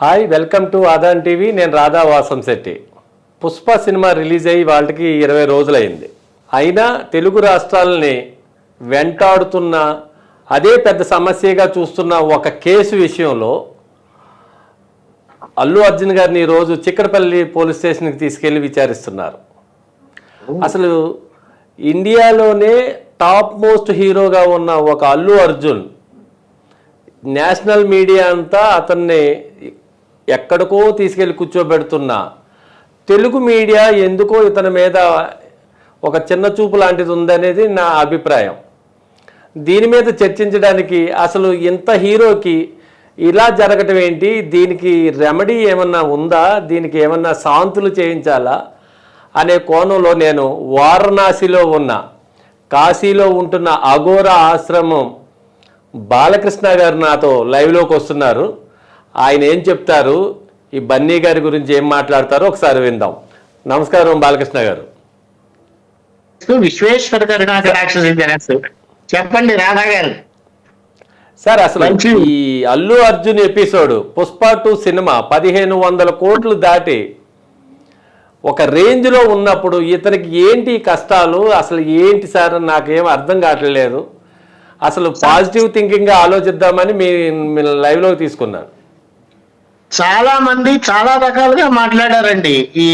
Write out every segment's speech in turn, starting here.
Hi welcome to Aadhan TV. నేను Radha Vasam Shetty. Pushpa cinema release అయ్యి వాళ్ళకి ఇరవై రోజులైంది. అయినా తెలుగు రాష్ట్రాలని వెంటాడుతున్న అదే పెద్ద సమస్యగా చూస్తున్న ఒక కేసు విషయంలో అల్లు అర్జున్ గారిని ఈరోజు చిక్కడపల్లి పోలీస్ స్టేషన్కి తీసుకెళ్ళి విచారిస్తున్నారు. అసలు ఇండియాలోనే టాప్ మోస్ట్ హీరోగా ఉన్న ఒక అల్లు అర్జున్ నేషనల్ మీడియా అంతా అతన్ని ఎక్కడికో తీసుకెళ్ళి కూర్చోబెడుతున్నా తెలుగు మీడియా ఎందుకో ఇతని మీద ఒక చిన్న చూపు లాంటిది ఉందనేది నా అభిప్రాయం. దీని మీద చర్చించడానికి అసలు ఇంత హీరోకి ఇలా జరగటం ఏంటి? దీనికి రెమెడీ ఏమన్నా ఉందా? దీనికి ఏమన్నా శాంతులు చేయించాలా? అనే కోణంలో నేను వారణాసిలో ఉన్న కాశీలో ఉంటున్న అఘోర ఆశ్రమం బాలకృష్ణ గారు నాతో లైవ్లోకి వస్తున్నారు. ఆయన ఏం చెప్తారు? ఈ బన్నీ గారి గురించి ఏం మాట్లాడతారో ఒకసారి విందాం. నమస్కారం బాలకృష్ణ గారు. విశ్వేశ్వర చెప్పండి రాధా గారు. సార్ అసలు ఈ Allu Arjun episode Pushpa two cinema పదిహేను వందల కోట్లు దాటి ఒక రేంజ్లో ఉన్నప్పుడు ఇతనికి ఏంటి కష్టాలు? అసలు ఏంటి సార్? నాకేం అర్థం కావట్లేదు. అసలు పాజిటివ్ థింకింగ్గా ఆలోచిద్దామని మీ మీ లైవ్లోకి తీసుకున్నాను. చాలా మంది చాలా రకాలుగా మాట్లాడారండి. ఈ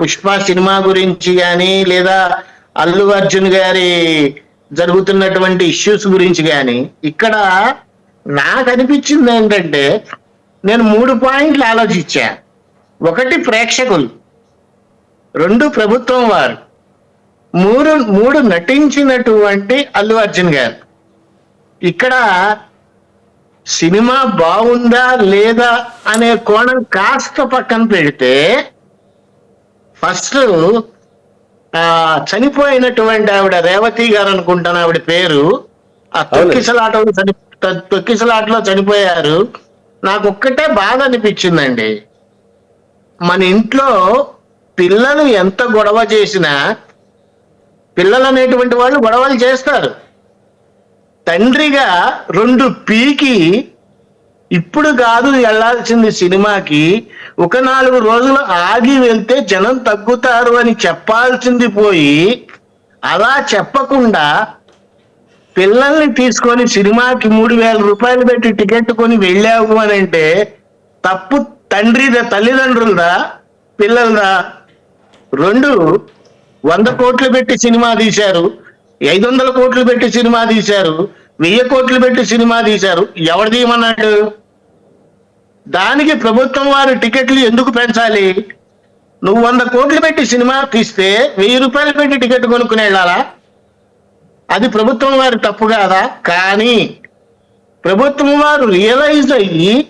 పుష్ప సినిమా గురించి కానీ లేదా అల్లు అర్జున్ గారి జరుగుతున్నటువంటి ఇష్యూస్ గురించి కానీ ఇక్కడ నాకు అనిపించింది ఏంటంటే నేను మూడు పాయింట్లు ఆలోచించా. ఒకటి ప్రేక్షకులు రెండు ప్రభుత్వం వారు మూడు మూడు నటించినటువంటి అల్లు అర్జున్ గారు. ఇక్కడ సినిమా బాగుందా లేదా అనే కోణం కాస్త పక్కన పెడితే ఫస్ట్ ఆ చనిపోయినటువంటి ఆవిడ రేవతి గారు అనుకుంటాను ఆవిడ పేరు. ఆ తొక్కిసలాటలో చని తొక్కిసలాటలో చనిపోయారు. నాకు ఒక్కటే బాధ అనిపించిందండి. మన ఇంట్లో పిల్లలు ఎంత గొడవ చేసినా పిల్లలు అనేటువంటి వాళ్ళు గొడవలు చేస్తారు. తండ్రిగా రెండు పీకి ఇప్పుడు కాదు వెళ్ళాల్సింది సినిమాకి. ఒక నాలుగు రోజులు ఆగి వెళ్తే జనం తగ్గుతారు అని చెప్పాల్సింది పోయి అలా చెప్పకుండా పిల్లల్ని తీసుకొని సినిమాకి మూడు వేల రూపాయలు పెట్టి టికెట్ కొని వెళ్ళావు అని అంటే తప్పు తండ్రిదా తల్లిదండ్రులదా? పిల్లలదా? రెండు వంద కోట్లు పెట్టి సినిమా తీశారు. ఐదు వందల కోట్లు పెట్టి సినిమా తీశారు వెయ్యి కోట్లు పెట్టి సినిమా తీశారు ఎవరు తీయమన్నాడు? దానికి ప్రభుత్వం వారు టికెట్లు ఎందుకు పెంచాలి? నువ్వు వంద కోట్లు పెట్టి సినిమా తీస్తే వెయ్యి రూపాయలు పెట్టి టికెట్ కొనుక్కుని వెళ్ళాలా అది ప్రభుత్వం వారి తప్పు కాదా? కానీ ప్రభుత్వం వారు రియలైజ్ అయ్యి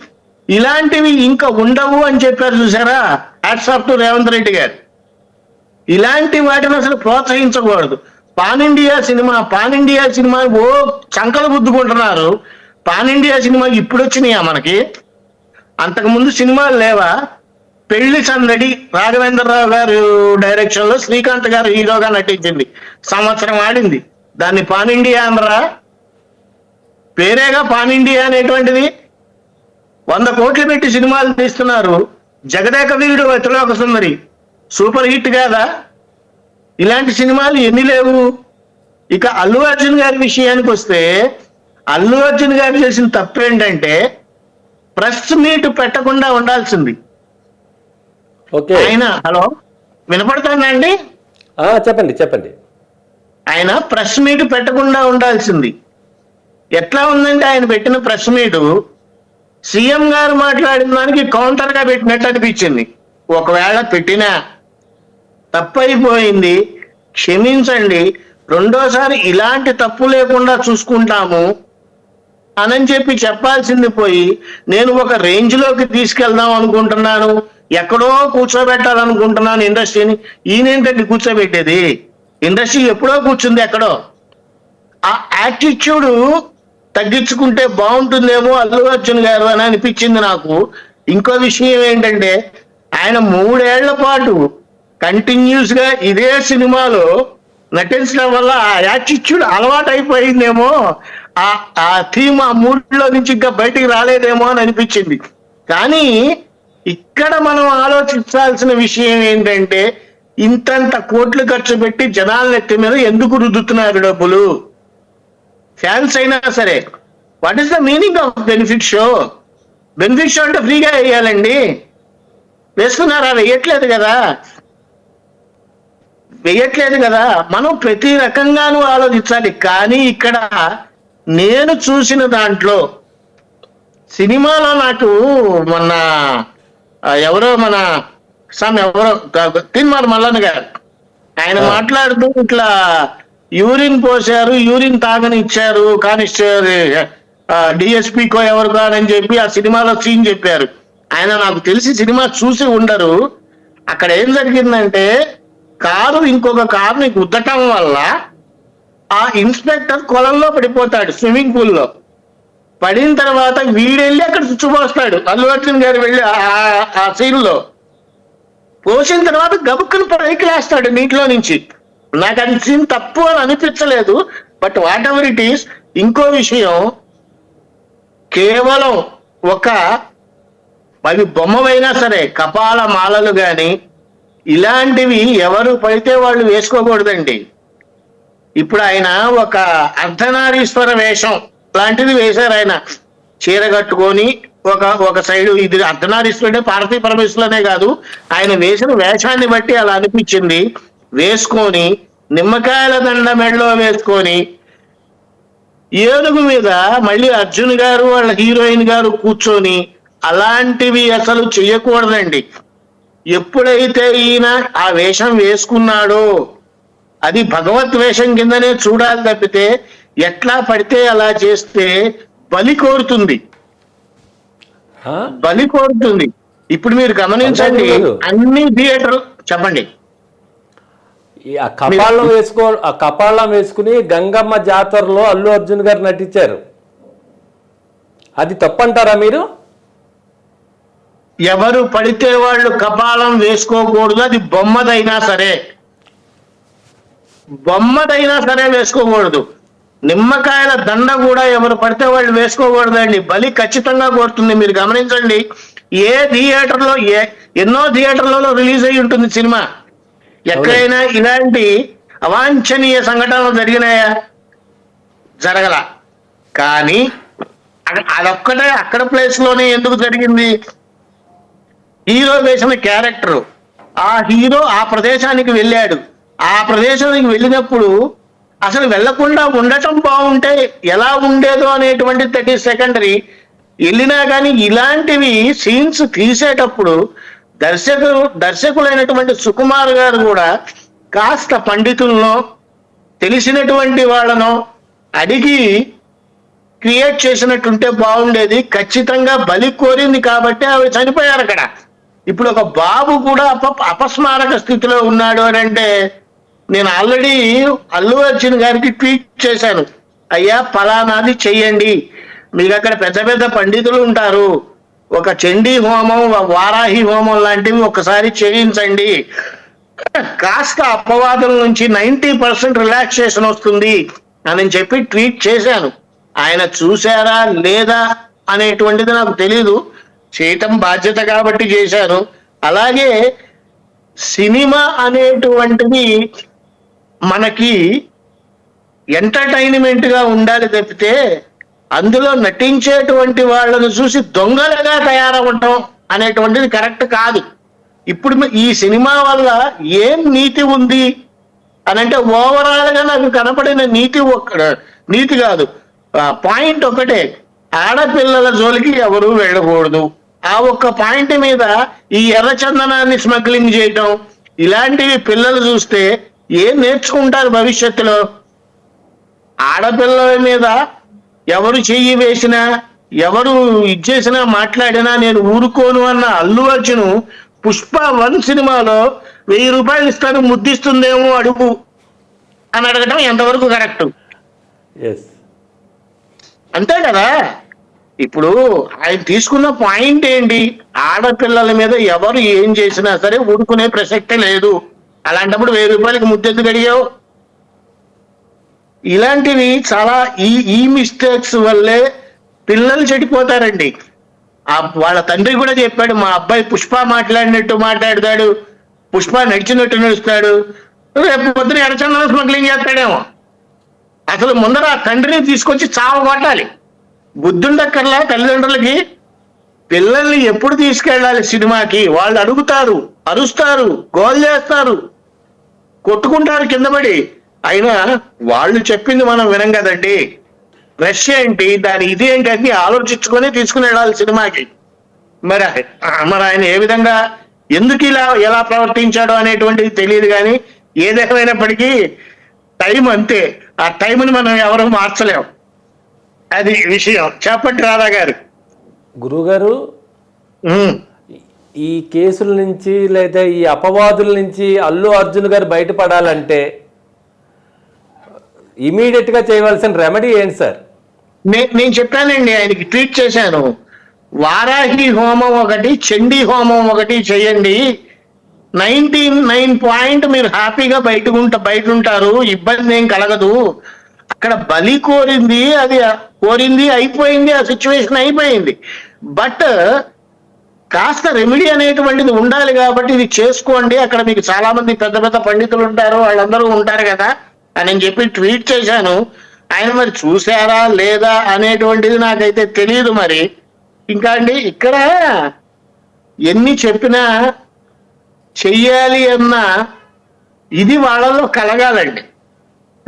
ఇలాంటివి ఇంకా ఉండవు అని చెప్పారు చూసారా? హ్యాట్సాప్ టు రేవంత్ రెడ్డి గారు. ఇలాంటి వాటిని అసలు ప్రోత్సహించకూడదు. Pan India cinema pan India cinema ఓ చంకలు గుద్దుకుంటున్నారు. పాన్ ఇండియా సినిమా ఇప్పుడు వచ్చినాయా మనకి? అంతకు ముందు సినిమాలు లేవా? పెళ్ళి సందడి రాఘవేంద్రరావు గారు డైరెక్షన్లో శ్రీకాంత్ గారు హీరోగా నటించింది. సంవత్సరం ఆడింది. దాన్ని పాన్ ఇండియా అనరా? పేరేగా పాన్ ఇండియా అనేటువంటిది? వంద కోట్లు పెట్టి సినిమాలు తీస్తున్నారు. జగదేక వీరుడు అతిలోక సుందరి. సూపర్ హిట్ కాదా? ఇలాంటి సినిమాలు ఎన్ని లేవు? ఇక అల్లు అర్జున్ గారి విషయానికి వస్తే అల్లు అర్జున్ గారు చేసిన తప్పు ఏంటంటే ప్రెస్ మీట్ పెట్టకుండా ఉండాల్సింది. ఓకే. ఆయన హలో వినపడుతుందండి చెప్పండి చెప్పండి. ఆయన ప్రెస్ మీట్ పెట్టకుండా ఉండాల్సింది. ఎట్లా ఉందంటే ఆయన పెట్టిన ప్రెస్ మీట్ సీఎం గారు మాట్లాడిన దానికి కౌంటర్గా పెట్టినట్టు అనిపించింది. ఒకవేళ పెట్టినా తప్పైపోయింది. క్షమించండి. రెండోసారి ఇలాంటి తప్పు లేకుండా చూసుకుంటాము. అని చెప్పి చెప్పాల్సింది పోయి నేను ఒక రేంజ్లోకి తీసుకెళ్దాం అనుకుంటున్నాను. ఎక్కడో కూర్చోబెట్టాలనుకుంటున్నాను ఇండస్ట్రీని. ఈయనేంటండి కూర్చోబెట్టేది? ఇండస్ట్రీ ఎప్పుడో కూర్చుంది ఎక్కడో? ఆ యాటిట్యూడ్ తగ్గించుకుంటే బాగుంటుందేమో అల్లు అర్జున్ గారు అని అనిపించింది నాకు. ఇంకో విషయం ఏంటంటే ఆయన మూడేళ్ళ పాటు కంటిన్యూస్గా ఇదే సినిమాలో నటించడం వల్ల ఆ యాటిట్యూడ్ అలవాటు అయిపోయిందేమో ఆ ఆ థీమ్ ఆ మూడ్లో నుంచి ఇంకా బయటికి రాలేదేమో అని అనిపించింది. కానీ ఇక్కడ మనం ఆలోచించాల్సిన విషయం ఏంటంటే ఇంతంత కోట్లు ఖర్చు పెట్టి జనాల నెత్తి మీద ఎందుకు రుద్దుతున్నారు డబ్బులు? ఫ్యాన్స్ అయినా సరే what is the meaning of benefit show benefit show అంటే ఫ్రీగా వేయాలండి. వేసుకున్నారా? వేయట్లేదు కదా. వేయట్లేదు కదా. మనం ప్రతి రకంగానూ ఆలోచించాలి. కానీ ఇక్కడ నేను చూసిన దాంట్లో సినిమాలో నాకు మొన్న ఎవరో మన సమ్ ఎవరో తిన్మార్ మల్లన్న గారు. ఆయన. మాట్లాడుతూ ఇట్లా యూరిన్ పోసారు యూరిన్ తాగని ఇచ్చారు కానిస్టర్ డిఎస్పీకో ఎవరు కాదని చెప్పి ఆ సినిమాలో సీన్ చెప్పారు. ఆయన నాకు తెలిసి సినిమా చూసి ఉండరు. అక్కడ ఏం జరిగిందంటే కారు ఇంకొక కారుని గుద్దటం వల్ల ఆ ఇన్స్పెక్టర్ కొలంలో పడిపోతాడు స్విమ్మింగ్ పూల్లో. పడిన తర్వాత వీడెళ్ళి అక్కడ చుచ్చుపోస్తాడు అల్లు అర్జున్ గారు వెళ్ళి ఆ- సీన్లో పోసిన తర్వాత గబుక్కుని పైకి లేస్తాడు నీటిలో నుంచి. నాకు అది సీన్ తప్పు అని అనిపించలేదు but whatever it is ఇంకో విషయం కేవలం ఒక అవి బొమ్మవైనా సరే కపాల మాలలు గాని ఇలాంటివి ఎవరు పడితే వాళ్ళు వేసుకోకూడదండి. ఇప్పుడు ఆయన ఒక అర్ధనారీశ్వర వేషం లాంటిది వేశారు ఆయన. చీర కట్టుకొని ఒక ఒక సైడు ఇది అర్ధనారీశ్వరుడే పార్వతీ పరమేశ్వరులనే కాదు ఆయన వేసిన వేషాన్ని బట్టి అలా అనిపించింది. వేసుకొని నిమ్మకాయల దండ మెడలో వేసుకొని ఏనుగు మీద మళ్ళీ అర్జున్ గారు వాళ్ళ హీరోయిన్ గారు కూర్చొని అలాంటివి అసలు చెయ్యకూడదండి. ఎప్పుడైతే ఈయన ఆ వేషం వేసుకున్నాడో అది భగవత్ వేషం కిందనే చూడాలి తప్పితే ఎట్లా పడితే అలా చేస్తే బలి కోరుతుంది? బలి కోరుతుంది. ఇప్పుడు మీరు గమనించండి. అన్ని థియేటర్ చెప్పండి. ఆ కపాలం వేసుకో ఆ కపాలం వేసుకుని గంగమ్మ జాతరలో అల్లు అర్జున్ గారు నటించారు. అది తప్పంటారా మీరు? ఎవరు పడితే వాళ్ళు కపాలం వేసుకోకూడదు అది బొమ్మదైనా సరే. బొమ్మదైనా సరే వేసుకోకూడదు. నిమ్మకాయల దండ కూడా ఎవరు పడితే వాళ్ళు వేసుకోకూడదండి. బలి ఖచ్చితంగా కోరుతుంది. మీరు గమనించండి ఏ థియేటర్లో ఏ ఎన్నో థియేటర్లలో రిలీజ్ అయి ఉంటుంది సినిమా. ఎక్కడైనా ఇలాంటి అవాంఛనీయ సంఘటనలు జరిగినాయా? జరగల. కానీ అదొక్కటే అక్కడ ప్లేస్లోనే ఎందుకు జరిగింది? హీరో వేసిన క్యారెక్టర్ ఆ హీరో ఆ ప్రదేశానికి వెళ్ళాడు. ఆ ప్రదేశానికి వెళ్ళినప్పుడు అసలు వెళ్ళకుండా ఉండటం బాగుంటే ఎలా ఉండేదో అనేటువంటి థర్టీ సెకండరీ వెళ్ళినా కానీ ఇలాంటివి సీన్స్ తీసేటప్పుడు దర్శకులు దర్శకులైనటువంటి సుకుమార్ గారు కూడా కాస్త పండితులను తెలిసినటువంటి వాళ్ళను అడిగి క్రియేట్ చేసినట్టుంటే బాగుండేది. ఖచ్చితంగా బలి కోరింది కాబట్టి ఆవిడ చనిపోయారు అక్కడ ఇప్పుడు ఒక బాబు కూడా అప అపస్మారక స్థితిలో ఉన్నాడు అని అంటే నేను ఆల్రెడీ అల్లు అర్జున్ గారికి ట్వీట్ చేశాను. అయ్యా ఫలానాది చెయ్యండి. మీకు అక్కడ పెద్ద పెద్ద పండితులు ఉంటారు. ఒక చండీ హోమం వారాహి హోమం లాంటివి ఒకసారి చేయించండి. కాస్త అపవాదం నుంచి నైంటీ పర్సెంట్ రిలాక్సేషన్ వస్తుంది అని చెప్పి ట్వీట్ చేశాను. ఆయన చూశారా లేదా అనేటువంటిది నాకు తెలీదు. చేయటం బాధ్యత కాబట్టి చేశారు అలాగే సినిమా అనేటువంటిది మనకి ఎంటర్టైన్మెంట్గా ఉండాలి తప్పితే అందులో నటించేటువంటి వాళ్ళను చూసి దొంగలుగా తయారవటం అనేటువంటిది కరెక్ట్ కాదు. ఇప్పుడు ఈ సినిమా వల్ల ఏం నీతి ఉంది? అని అంటే ఓవరాల్గా నాకు కనపడిన నీతి ఒక్క నీతి కాదు. పాయింట్ ఒకటే. ఆడపిల్లల జోలికి ఎవరు వెళ్ళకూడదు. ఆ ఒక్క పాయింట్ మీద ఈ ఎర్ర చందనాన్ని స్మగ్లింగ్ చేయటం ఇలాంటివి పిల్లలు చూస్తే ఏం నేర్చుకుంటారు భవిష్యత్తులో? ఆడపిల్లల మీద ఎవరు చెయ్యి వేసినా ఎవరు ఇచ్చేసినా మాట్లాడినా నేను ఊరుకోను అన్న అల్లు అర్జున్ పుష్ప వన్ సినిమాలో వెయ్యి రూపాయలు ఇస్తాను ముద్దిస్తుందేమో అడుగు అని అడగటం ఎంతవరకు కరెక్ట్? అంతే కదా? ఇప్పుడు ఆయన తీసుకున్న పాయింట్ ఏంటి? ఆడపిల్లల మీద ఎవరు ఏం చేసినా సరే ఊరుకునే ప్రసక్తే లేదు. అలాంటప్పుడు వెయ్యి రూపాయలకి ముద్దెందుకు అడిగావు? ఇలాంటివి చాలా ఈ ఈ మిస్టేక్స్ వల్లే పిల్లలు చెడిపోతారండి. ఆ వాళ్ళ తండ్రి కూడా చెప్పాడు మా అబ్బాయి పుష్ప మాట్లాడినట్టు మాట్లాడతాడు. పుష్ప నడిచినట్టు నడుస్తాడు. రేపు పొద్దున ఎడచందన స్మగ్లింగ్ చేస్తాడేమో. అసలు ముందర ఆ తండ్రిని తీసుకొచ్చి చావ కొట్టాలి. బుద్ధుండక్కర్లా తల్లిదండ్రులకి? పిల్లల్ని ఎప్పుడు తీసుకెళ్ళాలి సినిమాకి? వాళ్ళు అడుగుతారు అరుస్తారు గోల్ చేస్తారు. కొట్టుకుంటారు కింద పడి. అయినా వాళ్ళు చెప్పింది మనం వినం కదండి. రష్ ఏంటి దాని ఇది ఏంటి అన్ని ఆలోచించుకొని తీసుకుని వెళ్ళాలి సినిమాకి. మరి మరి ఆయన ఏ విధంగా ఎందుకు ఇలా ఎలా ప్రవర్తించాడో అనేటువంటిది తెలియదు కానీ ఏదేమైనప్పటికీ టైం అంతే. ఆ టైంని మనం ఎవరూ మార్చలేం. అది విషయం. చెప్పండి రాధా గారు. గురుగారు. ఈ కేసుల నుంచి లేదా ఈ అపవాదుల నుంచి అల్లు అర్జున్ గారు బయటపడాలంటే ఇమీడియట్గా చేయవలసిన రెమెడీ ఏంటి సార్ నేను చెప్పానండి ఆయనకి ట్వీట్ చేశాను. వారాహి హోమం ఒకటి చండీ హోమం ఒకటి చేయండి. నైన్టీ నైన్ పాయింట్ మీరు హ్యాపీగా బయటకు ఉంట బయట ఉంటారు ఇబ్బంది ఏం కలగదు. అక్కడ బలి కోరింది అది కోరింది అయిపోయింది ఆ సిచ్యువేషన్ అయిపోయింది. బట్ కాస్త రెమెడీ అనేటువంటిది ఉండాలి కాబట్టి ఇది చేసుకోండి. అక్కడ మీకు చాలా మంది పెద్ద పెద్ద పండితులు ఉంటారు వాళ్ళందరూ ఉంటారు కదా. అని నేను చెప్పి ట్వీట్ చేశాను. ఆయన మరి చూసారా లేదా అనేటువంటిది నాకైతే తెలియదు మరి. ఇంకా అండి ఇక్కడ ఎన్ని చెప్పినా చెయ్యాలి అన్న ఇది వాళ్ళలో కలగాలండి.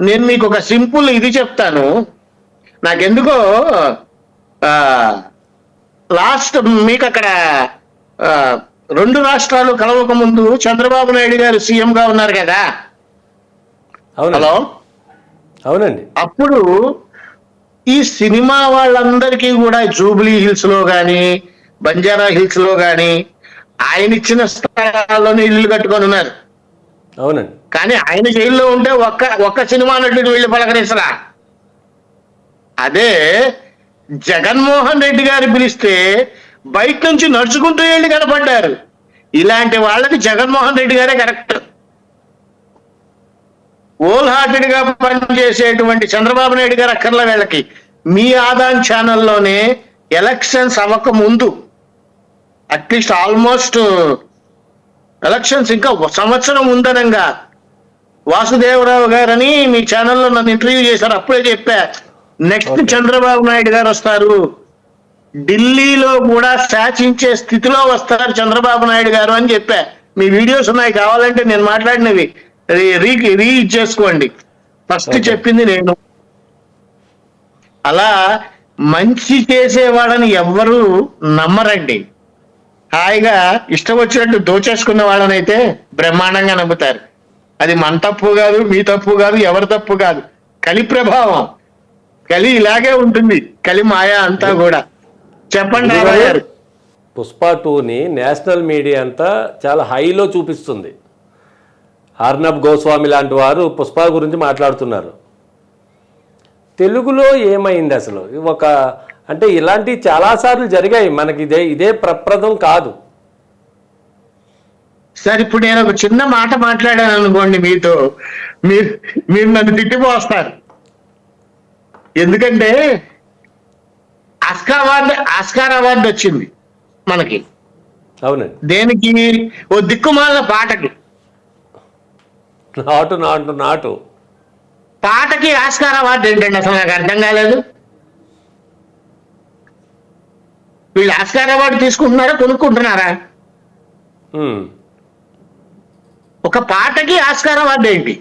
నేను మీకు ఒక సింపుల్ ఇది చెప్తాను. నాకెందుకో లాస్ట్ మీకు అక్కడ రెండు రాష్ట్రాలు కలవక ముందు చంద్రబాబు నాయుడు గారు సీఎం గా ఉన్నారు కదా. హలో? అవునండి. అప్పుడు ఈ సినిమా వాళ్ళందరికీ కూడా జూబ్లీ హిల్స్లో గాని బంజారా హిల్స్లో గాని ఆయన ఇచ్చిన స్థలాల్లోనే ఇల్లు కట్టుకొని ఉన్నారు. అవునండి. కానీ ఆయన జైల్లో ఉంటే ఒక్క ఒక్క సినిమా నటుడు వెళ్ళి పలకరించరా అదే జగన్మోహన్ రెడ్డి గారు పిలిస్తే బయట నుంచి నడుచుకుంటూ వెళ్ళి కనపడ్డారు. ఇలాంటి వాళ్ళకి జగన్మోహన్ రెడ్డి గారే కరెక్ట్. ఓల్ హార్టెడ్గా పనిచేసేటువంటి చంద్రబాబు నాయుడు గారు అక్కర్ల వీళ్ళకి. మీ ఆదాన్ ఛానల్లోనే ఎలక్షన్స్ అవ్వక ముందు అట్లీస్ట్ ఆల్మోస్ట్ ఎలక్షన్స్ ఇంకా సంవత్సరం ఉందనంగా వాసుదేవరావు గారని మీ ఛానల్లో నన్ను ఇంటర్వ్యూ చేశారు అప్పుడే చెప్పా. నెక్స్ట్. చంద్రబాబు నాయుడు గారు వస్తారు. ఢిల్లీలో కూడా శాసించే స్థితిలో వస్తారు చంద్రబాబు నాయుడు గారు అని చెప్పా. మీ వీడియోస్ ఉన్నాయి కావాలంటే నేను మాట్లాడినవి. రీ- రీ రీ చేసుకోండి. ఫస్ట్. చెప్పింది నేను. అలా మంచి చేసే వాళ్ళని ఎవ్వరూ నమ్మరండి. హాయిగా ఇష్టం వచ్చినట్టు దోచేసుకున్న వాళ్ళనైతే బ్రహ్మాండంగా నమ్ముతారు. అది మన తప్పు కాదు మీ తప్పు కాదు ఎవరి తప్పు కాదు. కలి ప్రభావం. కలి ఇలాగే ఉంటుంది. కలి మాయ అంతా కూడా. చెప్పండి పుష్ప టూని నేషనల్ మీడియా అంతా చాలా హైలో చూపిస్తుంది. అర్నబ్ గోస్వామి లాంటి వారు పుష్ప గురించి మాట్లాడుతున్నారు. తెలుగులో ఏమైంది అసలు? ఒక అంటే ఇలాంటి చాలాసార్లు జరిగాయి. మనకి ఇదే ఇదే ప్రప్రదం కాదు. సార్ ఇప్పుడు నేను ఒక చిన్న మాట మాట్లాడాను అనుకోండి మీతో. మీరు మీరు నన్ను తిట్టిపోస్తారు. ఎందుకంటే ఆస్కార్ అవార్డు ఆస్కార్ అవార్డు వచ్చింది మనకి. అవునండి. దేనికి? ఓ దిక్కుమాల పాటకి. నాటు నాటు నాటు. పాటకి ఆస్కార్ అవార్డు ఏంటండి? అసలు నాకు అర్థం కాలేదు. వీళ్ళు ఆస్కార్ అవార్డు తీసుకుంటున్నారా కొనుక్కుంటున్నారా? ఒక పాటకి ఆస్కార్ అవార్డు ఏంటి?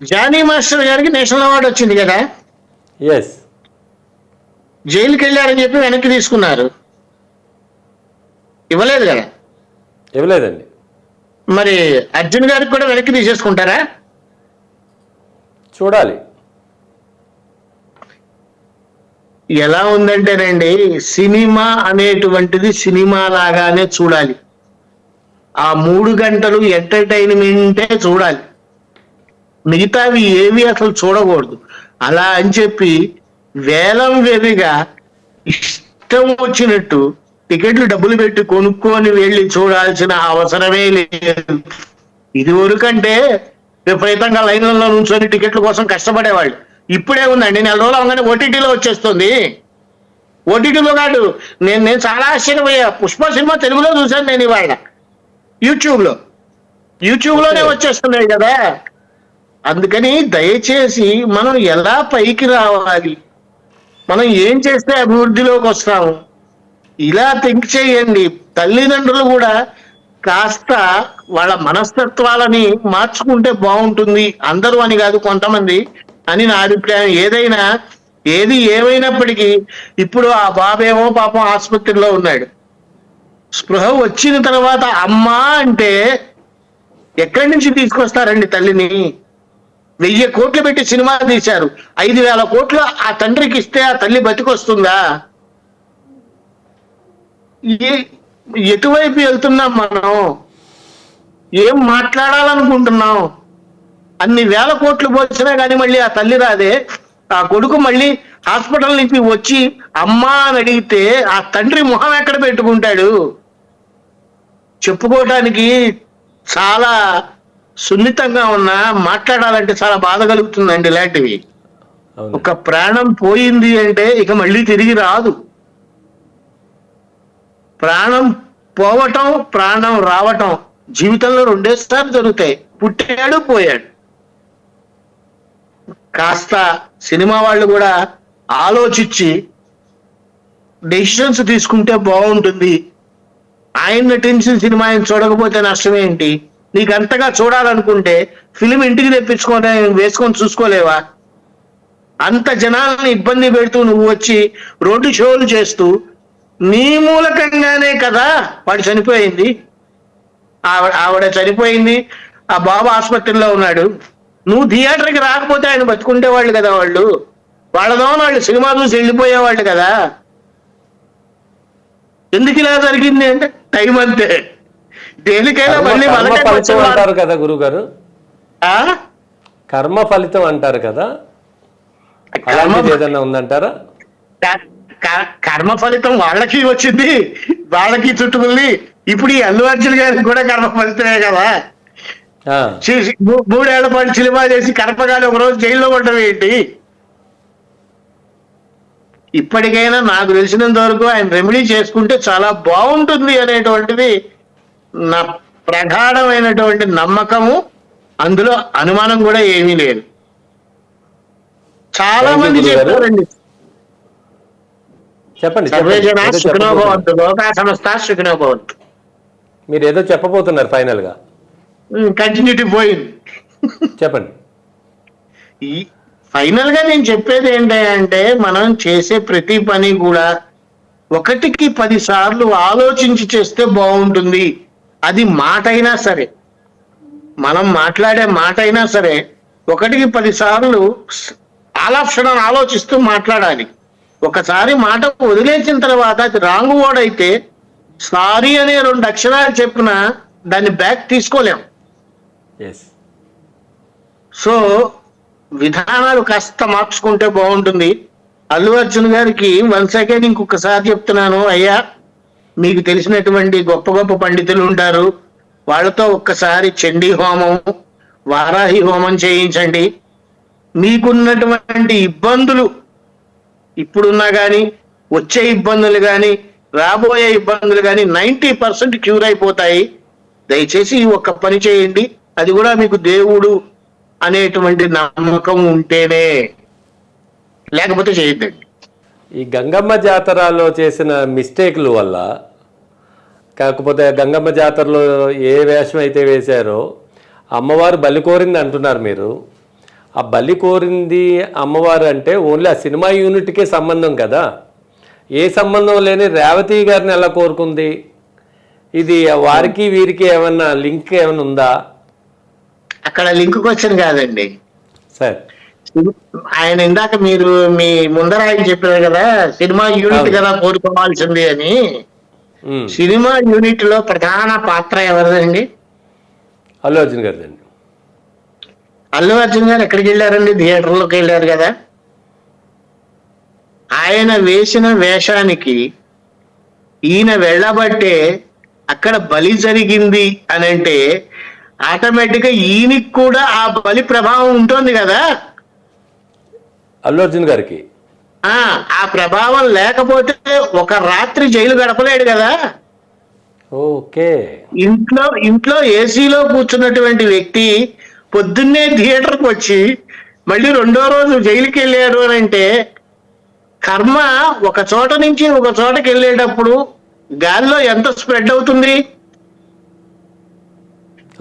జానీ మాస్టర్ గారికి నేషనల్ అవార్డు వచ్చింది కదా? ఎస్ జైలుకి వెళ్ళారని చెప్పి వెనక్కి తీసుకున్నారు. ఇవ్వలేదు కదా? ఇవ్వలేదండి. మరి అర్జున్ గారికి కూడా వెనక్కి తీసేసుకుంటారా? చూడాలి. ఎలా ఉందంటేనండి సినిమా అనేటువంటిది సినిమా లాగానే చూడాలి. ఆ మూడు గంటలు ఎంటర్టైన్మెంటే చూడాలి. మిగతావి ఏవి అసలు చూడకూడదు. అలా అని చెప్పి వేలం వెరిగా ఇష్టం వచ్చినట్టు టికెట్లు డబ్బులు పెట్టి కొనుక్కొని వెళ్ళి చూడాల్సిన అవసరమే లేదు. ఇది వరకంటే విపరీతంగా లైన్లలో నుంచొని టికెట్ల కోసం కష్టపడేవాళ్ళు. ఇప్పుడే ఉందండి. నెల రోజులు అవగానే ఓటీటీలో వచ్చేస్తుంది. ఓటీటీలో కాదు నేను నేను చాలా ఆశ్చర్యపోయా పుష్ప సినిమా తెలుగులో చూశాను నేను ఇవాళ. యూట్యూబ్లో యూట్యూబ్లోనే Okay. వచ్చేస్తున్నాయి కదా. అందుకని దయచేసి మనం ఎలా పైకి రావాలి? మనం ఏం చేస్తే అభివృద్ధిలోకి వస్తాము? ఇలా థింక్ చేయండి. తల్లిదండ్రులు కూడా కాస్త వాళ్ళ మనస్తత్వాలని మార్చుకుంటే బాగుంటుంది. అందరూ అని కాదు కొంతమంది. అని నా అభిప్రాయం. ఏదైనా ఏది ఏమైనప్పటికీ ఇప్పుడు ఆ బాబేమో పాపం ఆసుపత్రిలో ఉన్నాడు. స్పృహ వచ్చిన తర్వాత అమ్మా అంటే ఎక్కడి నుంచి తీసుకొస్తారండి తల్లిని? వెయ్యి కోట్లు పెట్టి సినిమా తీశారు. ఐదు వేల కోట్లు ఆ తండ్రికి ఇస్తే ఆ తల్లి బతికొస్తుందా? ఎటువైపు వెళ్తున్నాం మనం? ఏం మాట్లాడాలనుకుంటున్నాం? అన్ని వేల కోట్లు పోసినా కానీ మళ్ళీ ఆ తల్లి రాదే. ఆ కొడుకు మళ్ళీ హాస్పిటల్ నుంచి వచ్చి అమ్మా అని అడిగితే ఆ తండ్రి మొహం ఎక్కడ పెట్టుకుంటాడు? చెప్పుకోవటానికి చాలా సున్నితంగా ఉన్నా మాట్లాడాలంటే చాలా బాధ కలుగుతుందండి ఇలాంటివి. ఒక ప్రాణం పోయింది అంటే ఇక మళ్ళీ తిరిగి రాదు. ప్రాణం పోవటం ప్రాణం రావటం జీవితంలో రెండేసార్లు జరుగుతాయి. పుట్టాడు పోయాడు. కాస్త సినిమా వాళ్ళు కూడా ఆలోచించి డెసిషన్స్ తీసుకుంటే బాగుంటుంది. ఆయన నటించిన సినిమా ఆయన చూడకపోతే నష్టం ఏంటి నీకు అంతగా చూడాలనుకుంటే ఫిలిం ఇంటికి తెప్పించుకొని వేసుకొని చూసుకోలేవా? అంత జనాలను ఇబ్బంది పెడుతూ నువ్వు వచ్చి రోడ్డు షోలు చేస్తూ నీ మూలకంగానే కదా వాడు చనిపోయింది. ఆవిడ ఆవిడ చనిపోయింది. ఆ బాబు ఆసుపత్రిలో ఉన్నాడు. నువ్వు థియేటర్కి రాకపోతే ఆయన బతుకుంటేవాళ్ళు కదా వాళ్ళు. వాళ్ళదో వాళ్ళు సినిమా చూసి వెళ్ళిపోయేవాళ్ళు కదా. ఎందుకు ఇలా జరిగింది అంటే టైం అంతే. దేనికైనా మళ్ళీ ఫలితం. అంటారు కదా గురువు గారు ఆ? కర్మ ఫలితం అంటారు కదా. అలాంటిది ఏదైనా ఉందంటారా? కర్మ ఫలితం వాళ్ళకి వచ్చింది. వాళ్ళకి చుట్టుకుంది ఇప్పుడు ఈ అల్లు అర్జున్ గారికి కూడా కర్మ ఫలితమే కదా. చేసి మూడేళ్ళ పాటు సినిమా చేసి కర్మగాలి ఒక రోజు జైల్లో ఉండడం ఏంటి? ఇప్పటికైనా నాకు తెలిసినంత వరకు ఆయన రెమెడీ చేసుకుంటే చాలా బాగుంటుంది అనేటువంటిది నా ప్రగాఢమైనటువంటి నమ్మకము. అందులో అనుమానం కూడా ఏమీ లేదు. చాలా మంది. చెప్పారండి. చెప్పండి సర్వే చెప్పండి. జన ఏదో సుఖినో చెప్పబోతున్నారు. భవంతు. లోకా సంస్థ సుఖినో భవంతు. మీరు ఏదో చెప్పబోతున్నారు ఫైనల్గా కంటిన్యూటీ పోయింది. చెప్పండి. ఈ ఫైనల్గా నేను చెప్పేది ఏంటంటే మనం చేసే ప్రతి పని కూడా ఒకటికి పది సార్లు ఆలోచించి చేస్తే బాగుంటుంది. అది మాట అయినా సరే మనం మాట్లాడే మాట అయినా సరే ఒకటికి పది సార్లు ఆలాప్షన్ ఆలోచిస్తూ మాట్లాడాలి. ఒకసారి మాట వదిలేసిన తర్వాత అది రాంగ్ వర్డ్ అయితే సారీ అనే రెండు అక్షరాలు చెప్పిన దాన్ని బ్యాక్ తీసుకోలేం. ఎస్ సో విధానాలు కాస్త మార్చుకుంటే బాగుంటుంది. అల్లు అర్జున్ గారికి వన్స్ అగైన్ ఇంకొకసారి చెప్తున్నాను అయ్యా మీకు తెలిసినటువంటి గొప్ప గొప్ప పండితులు ఉంటారు. వాళ్ళతో ఒక్కసారి చండీ హోమం వారాహి హోమం చేయించండి. మీకున్నటువంటి ఇబ్బందులు ఇప్పుడున్నా కానీ వచ్చే ఇబ్బందులు కానీ రాబోయే ఇబ్బందులు కానీ నైంటీ పర్సెంట్ క్యూర్ అయిపోతాయి. దయచేసి ఈ ఒక్క పని చేయండి. అది కూడా మీకు దేవుడు అనేటువంటి నమ్మకం ఉంటేనే లేకపోతే చేయొద్దండి. ఈ గంగమ్మ జాతరలో చేసిన మిస్టేక్ల వల్ల కాకపోతే గంగమ్మ జాతరలో ఏ వేషం అయితే వేశారో అమ్మవారు బలి కోరింది అంటున్నారు మీరు. ఆ బలి కోరింది అమ్మవారు అంటే ఓన్లీ ఆ సినిమా యూనిట్కే సంబంధం కదా. ఏ సంబంధం లేని రేవతి గారిని ఎలా కోరుకుంది? ఇది వారికి వీరికి ఏమన్నా లింక్ ఏమైనా ఉందా? అక్కడ లింక్ క్వశ్చన్ కాదండి. సార్. ఆయన ఇందాక మీరు మీ ముందర ఆయన చెప్పారు కదా సినిమా యూనిట్. కదా కోరుకోవాల్సింది అని. సినిమా యూనిట్లో ప్రధాన పాత్ర ఎవరిదండి? అల్లు అర్జున్ గారిదండి. అల్లు అర్జున్ గారు ఎక్కడికి వెళ్ళారండి? థియేటర్లోకి వెళ్ళారు కదా. ఆయన వేసిన వేషానికి ఈయన వెళ్ళబట్టే అక్కడ బలి జరిగింది అని అంటే ఆటోమేటిక్గా ఈయనకి కూడా ఆ బలి ప్రభావం ఉంటుంది కదా? అల్లు అర్జున్ గారికి. ఆ ప్రభావం లేకపోతే ఒక రాత్రి జైలు గడపలేడు కదా? ఓకే. ఇంట్లో ఇంట్లో ఏసీలో కూర్చున్నటువంటి వ్యక్తి పొద్దున్నే థియేటర్కి వచ్చి మళ్ళీ రెండో రోజు జైలుకి వెళ్ళాడు అని అంటే కర్మ ఒక చోట నుంచి ఒక చోటకి వెళ్ళేటప్పుడు గాలిలో ఎంత స్ప్రెడ్ అవుతుంది?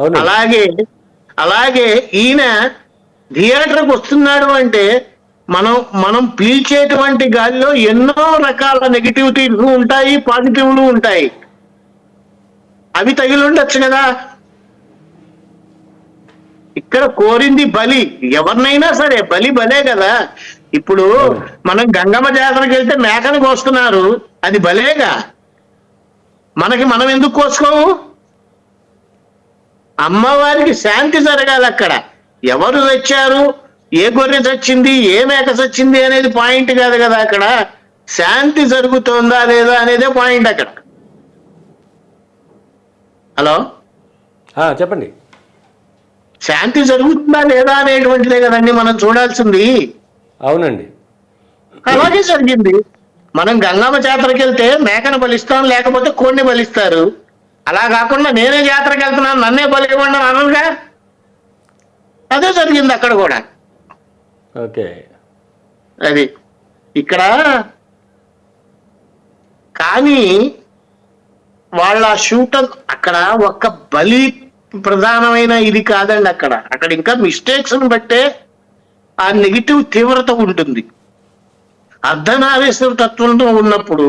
అలాగే అలాగే ఈయన థియేటర్కి వస్తున్నాడు అంటే మనం మనం పీల్చేటువంటి గాలిలో ఎన్నో రకాల నెగిటివిటీలు ఉంటాయి పాజిటివ్లు ఉంటాయి. అవి తగిలి ఉండొచ్చు కదా. ఇక్కడ కోరింది బలి. ఎవరినైనా సరే బలి బలే కదా. ఇప్పుడు మనం గంగమ్మ జాతరకి వెళ్తే మేకను కోస్తున్నారు అది బలేగా. మనకి మనం ఎందుకు కోసుకోము? అమ్మవారికి శాంతి జరగాలి అక్కడ ఎవరు తెచ్చారు? ఏ గొర్రె చచ్చింది ఏ మేక చచ్చింది అనేది పాయింట్ కాదు కదా అక్కడ. శాంతి జరుగుతోందా లేదా అనేదే పాయింట్ అక్కడ. హలో? చెప్పండి. శాంతి జరుగుతుందా లేదా అనేటువంటిదే కదండి మనం చూడాల్సింది. అవునండి. అలాగే జరిగింది. మనం గంగమ్మ జాతరకి వెళ్తే మేకను బలిస్తాం లేకపోతే కోడిని బలిస్తారు. అలా కాకుండా నేనే జాతరకి వెళ్తున్నాను నన్నే బలి ఇవ్వండి అని అనరుగా అదే జరిగింది అక్కడ కూడా. ఓకే. అది ఇక్కడ కానీ వాళ్ళ షూటర్ అక్కడ ఒక్క బలి ప్రధానమైన ఇది కాదండి అక్కడ. అక్కడ ఇంకా మిస్టేక్స్ బట్టే ఆ నెగిటివ్ తీవ్రత ఉంటుంది. అర్ధనారీశ్వర తత్వంలో ఉన్నప్పుడు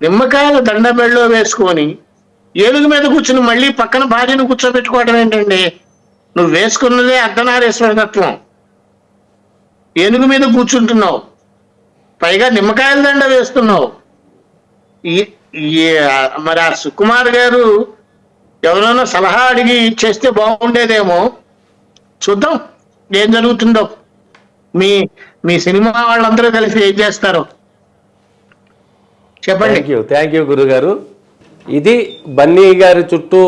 నిమ్మకాయల దండ మెళ్ళో వేసుకొని ఏనుగు మీద కూర్చుని మళ్ళీ పక్కన భార్యను కూర్చోబెట్టుకోవడం ఏంటండి? నువ్వు వేసుకున్నదే అర్ధనారీశ్వర తత్వం ఏనుగు మీద కూర్చుంటున్నావు. పైగా నిమ్మకాయల దండ వేస్తున్నావు. మరి ఆ సుకుమార్ గారు ఎవరైనా సలహా అడిగి చేస్తే బాగుండేదేమో. చూద్దాం ఏం జరుగుతుందో. మీ మీ సినిమా వాళ్ళందరూ కలిసి ఏం చేస్తారో? చెప్పండి. థ్యాంక్ యూ థ్యాంక్ యూ గురుగారు. ఇది బన్నీ గారి చుట్టూ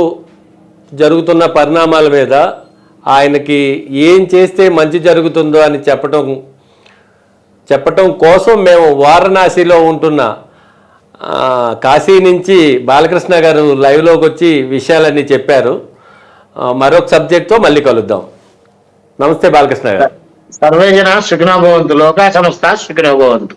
జరుగుతున్న పరిణామాల మీద ఆయనకి ఏం చేస్తే మంచి జరుగుతుందో అని చెప్పటం చెప్పటం కోసం మేము వారణాసిలో ఉంటున్న కాశీ నుంచి బాలకృష్ణ గారు లైవ్లోకి వచ్చి విషయాలన్నీ చెప్పారు. మరొక సబ్జెక్ట్తో మళ్ళీ కలుద్దాం. నమస్తే బాలకృష్ణ గారు. సర్వేజన సుఖినో లోక లోకా సంస్థ సుఖినోభవంతు